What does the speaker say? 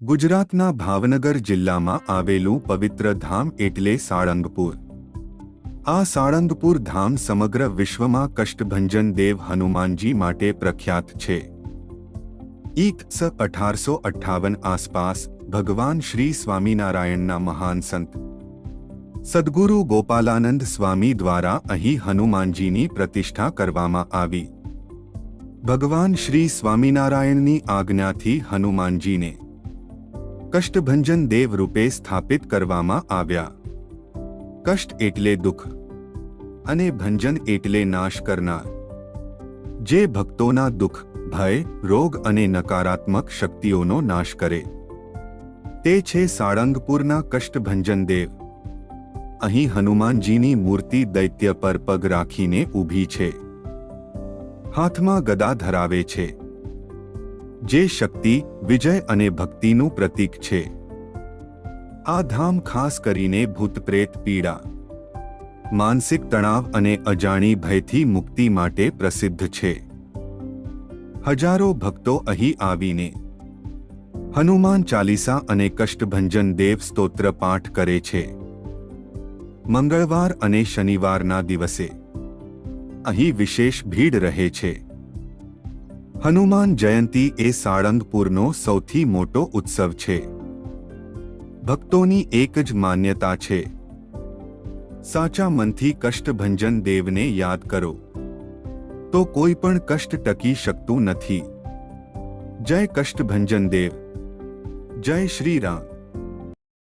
ગુજરાતના ભાવનગર જિલ્લામાં આવેલું પવિત્ર ધામ એટલે સાળંગપુર. આ સાળંગપુર ધામ સમગ્ર વિશ્વમાં કષ્ટભંજન દેવ હનુમાનજી માટે પ્રખ્યાત છે. ઈક સ અઢારસો અઠ્ઠાવન આસપાસ ભગવાન શ્રી સ્વામિનારાયણના મહાન સંત. સદગુરુ ગોપાલાનંદ સ્વામી દ્વારા અહીં હનુમાનજીની પ્રતિષ્ઠા કરવામાં આવી. ભગવાન શ્રી સ્વામિનારાયણની આજ્ઞાથી હનુમાનજીને કષ્ટભંજન દેવ રૂપે સ્થાપિત કરવામાં આવ્યા. કષ્ટ એટલે દુઃખ અને ભંજન એટલે નાશ કરનાર. જે ભક્તોના દુઃખ, ભય, રોગ અને નકારાત્મક શક્તિઓનો નાશ કરે. તે છે સાળંગપુરના કષ્ટભંજન દેવ. અહીં હનુમાનજીની મૂર્તિ દૈત્ય પર પગ રાખીને ઊભી છે. હાથમાં ગદા ધરાવે છે. જે શક્તિ, વિજય અને ભક્તિનું પ્રતીક છે. આ ધામ ખાસ કરીને ભૂતપ્રેત પીડા, માનસિક તણાવ અને અજાણી ભયથી મુક્તિ માટે પ્રસિદ્ધ છે. હજારો ભક્તો અહીં આવીને હનુમાન ચાલીસા અને કષ્ટભંજન દેવ સ્તોત્ર પાઠ કરે છે. મંગળવાર અને શનિવારના દિવસે અહીં વિશેષ ભીડ રહે છે. હનુમાન જયંતી એ સાળંગપુરનો સૌથી મોટો ઉત્સવ છે. ભક્તોની એક જ માન્યતા છે. સાચા મનથી કષ્ટભંજન દેવને યાદ કરો. તો કોઈ પણ કષ્ટ ટકી શકતું નથી. જય કષ્ટભંજન દેવ. જય શ્રી રામ.